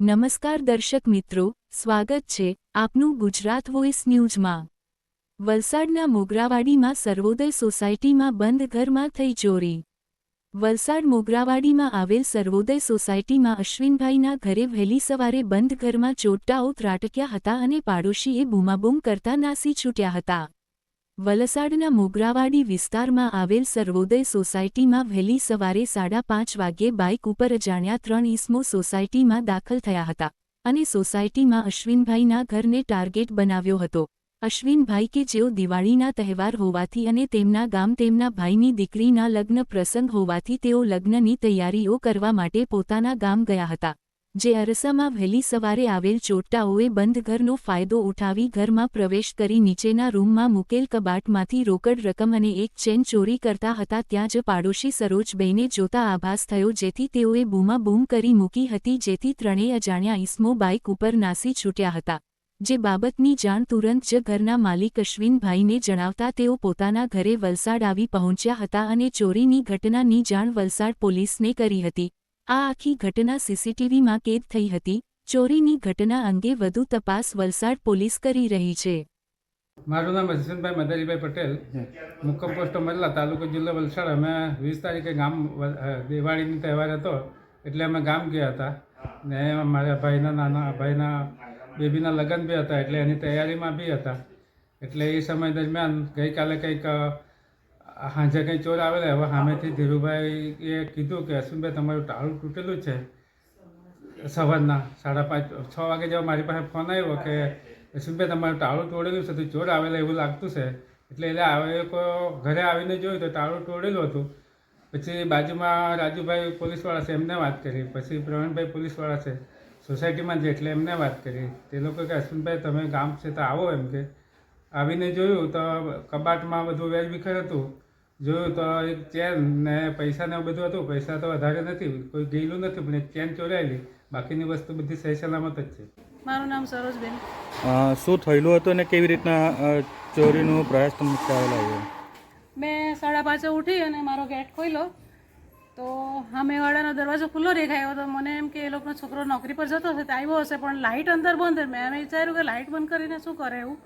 નમસ્કાર દર્શક મિત્રો, સ્વાગત છે આપનું ગુજરાત વોઇસ ન્યૂઝમાં. વલસાડના મોગરાવાડીમાં સર્વોદય સોસાયટીમાં બંધ ઘરમાં થઈ ચોરી. વલસાડ મોગરાવાડીમાં આવેલ સર્વોદય સોસાયટીમાં અશ્વિનભાઈના ઘરે વહેલી સવારે બંધ ઘરમાં ચોટ્ટાઓ ત્રાટક્યા હતા અને પાડોશીએ બૂમાબૂમ કરતા નાસી છૂટ્યા હતા. વલસાડના મોગરાવાડી વિસ્તારમાં આવેલ સર્વોદય સોસાયટીમાં વહેલી સવારે સાડા પાંચ વાગ્યે બાઇક ઉપર અજાણ્યા ત્રણ ઈસમો સોસાયટીમાં દાખલ થયા હતા અને સોસાયટીમાં અશ્વિનભાઈના ઘરને ટાર્ગેટ બનાવ્યો હતો. અશ્વિનભાઈ કે જેઓ દિવાળીના તહેવાર હોવાથી અને તેમના ગામ તેમના ભાઈની દીકરીના લગ્ન પ્રસંગ હોવાથી તેઓ લગ્નની તૈયારીઓ કરવા માટે પોતાના ગામ ગયા હતા. જે અરસામાં વહેલી સવારે આવેલ ચોટ્ટાઓએ બંધ ઘરનો ફાયદો ઉઠાવી ઘરમાં પ્રવેશ કરી નીચેના રૂમમાં મૂકેલ કબાટમાંથી રોકડ રકમ અને એક ચેન ચોરી કરતા હતા ત્યાં જ પાડોશી સરોજબેને જોતા આભાસ થયો જેથી તેઓએ બૂમાબૂમ કરી મૂકી હતી જેથી ત્રણેય અજાણ્યા ઈસમો બાઇક ઉપર નાસી છૂટ્યા હતા. જે બાબતની જાણ તુરંત જ ઘરના માલિક અશ્વિનભાઈને જણાવતા તેઓ પોતાના ઘરે વલસાડ આવી પહોંચ્યા હતા અને ચોરીની ઘટનાની જાણ વલસાડ પોલીસને કરી હતી. આ આખી ઘટના સીસીટીવીમાં કેદ થઈ હતી. ચોરીની ઘટના અંગે વધુ તપાસ વલસાડ પોલીસ કરી રહી છે. મારું નામ હસીનભાઈ મદારીભાઈ પટેલ. મુક્કમ પોસ્ટ મરલા તાલુકો જિલ્લો વલસાડ. અમે વીસ તારીખે ગામ દિવાળીનો તહેવાર હતો, એટલે અમે ગામ ગયા હતા. ને મારા ભાઈના નાના, ભાઈના બેબીના લગ્ન બી હતા, એટલે એની તૈયારીમાં બી હતા. એટલે એ સમય દરમિયાન ગઈકાલે કંઈક સાંજે કંઈ ચોર આવેલા હવે સામેથી ધીરુભાઈએ કીધું કે, અશ્વિનભાઈ, તમારું ટાળું તૂટેલું છે. સવારના સાડા પાંચ, છ વાગે જેવો મારી પાસે ફોન આવ્યો કે, અશ્વિનભાઈ, તમારું ટાળું તોડેલું છે, તો ચોર આવેલા એવું લાગતું છે. એટલે એટલે આવે ઘરે આવીને જોયું તો ટાળું તોડેલું હતું. પછી બાજુમાં રાજુભાઈ પોલીસવાળા છે, એમને વાત કરી. પછી પ્રવીણભાઈ પોલીસવાળા છે, સોસાયટીમાં જે એટલે એમને વાત કરી. તે લોકો કે, અશ્વિનભાઈ, તમે ગામ છે તો આવો. એમ કે. આવીને જોયું તો કબાટમાં બધું વેરવિખેર હતું. જોયું તો એક ચેન ને પૈસા ને એવું બધું હતું પૈસા તો વધારે નથી કોઈ ગયેલું નથી પણ એક ચેન ચોરાયેલી. બાકીની વસ્તુ બધી સહી સલામત જ છે. મારું નામ સરોજબેન. શું થયેલું હતું અને કેવી રીતના ચોરીનો પ્રયાસ તમને ખ્યાલ આવ્યો? મેં સાડા પાંચે ઉઠી અને મારો ગેટ ખોલ્યો. તો સામેવાળાનો દરવાજો ખુલ્લો દેખાયો તો મને એમ કે એ લોકોનો છોકરો નોકરી પર જતો હશે તો આવ્યો હશે પણ લાઇટ અંદર બંધ. મેં એમ વિચાર્યું કે લાઇટ બંધ કરીને શું કરે એવું?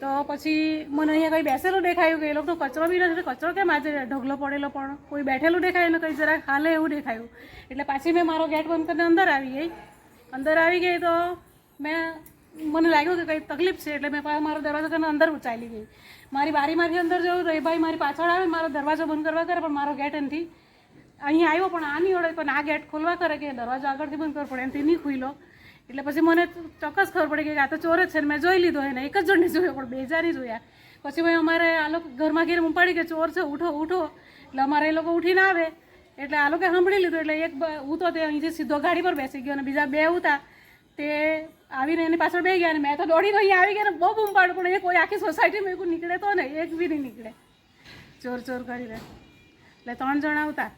તો પછી મને અહીંયા કંઈ બેસેલું દેખાયું કે એ લોકોનો કચરો બી નથી, કચરો કેમ આજે ઢગલો પડેલો પણ? કોઈ બેઠેલું દેખાયું ને કંઈ જરાક? હાલે એવું દેખાયું. એટલે પાછી મેં મારો ગેટ બંધ કરીને અંદર આવી ગઈ. અંદર આવી ગઈ તો મેં, મને લાગ્યું કે કંઈ તકલીફ છે, એટલે મેં મારો દરવાજો કરીને અંદર ઉચાલી ગઈ. મારી બારીમાંથી અંદર જવું તો એ ભાઈ મારી પાછળ આવે, મારો દરવાજો બંધ કરવા કરે, પણ મારો ગેટ એનાથી અહીંયા આવ્યો, પણ આ નહીં ઓળખ, પણ આ ગેટ ખોલવા કરે કે દરવાજો આગળથી બંધ કરવો પણ એનાથી નહીં ખુલ્લો એટલે પછી મને ચોક્કસ ખબર પડી કે આ તો ચોર જ છે ને મેં જોઈ લીધો એને, એક જ જણને જોયો, પણ બે હજાર જોયા. પછી મેં અમારે આ લોકો ઘરમાં ઘેર ઉપાડી કે ચોર છે, ઉઠો ઉઠો. એટલે અમારે એ લોકો ઉઠીને આવે. એટલે આ લોકોએ સાંભળી લીધું, એટલે એક હું તો તે અહીંથી સીધો ગાડી પર બેસી ગયો અને બીજા બે હતા તે આવીને એની પાછળ બે ગયા અને મેં તો દોડીને અહીંયા આવી ગયા ને બહુ બૂમ પાડું પણ એ કોઈ આખી સોસાયટીમાં કોઈ નીકળે તો ને, એક બી નહીં નીકળે. ચોર ચોર કરીને એટલે ત્રણ જણા આવતા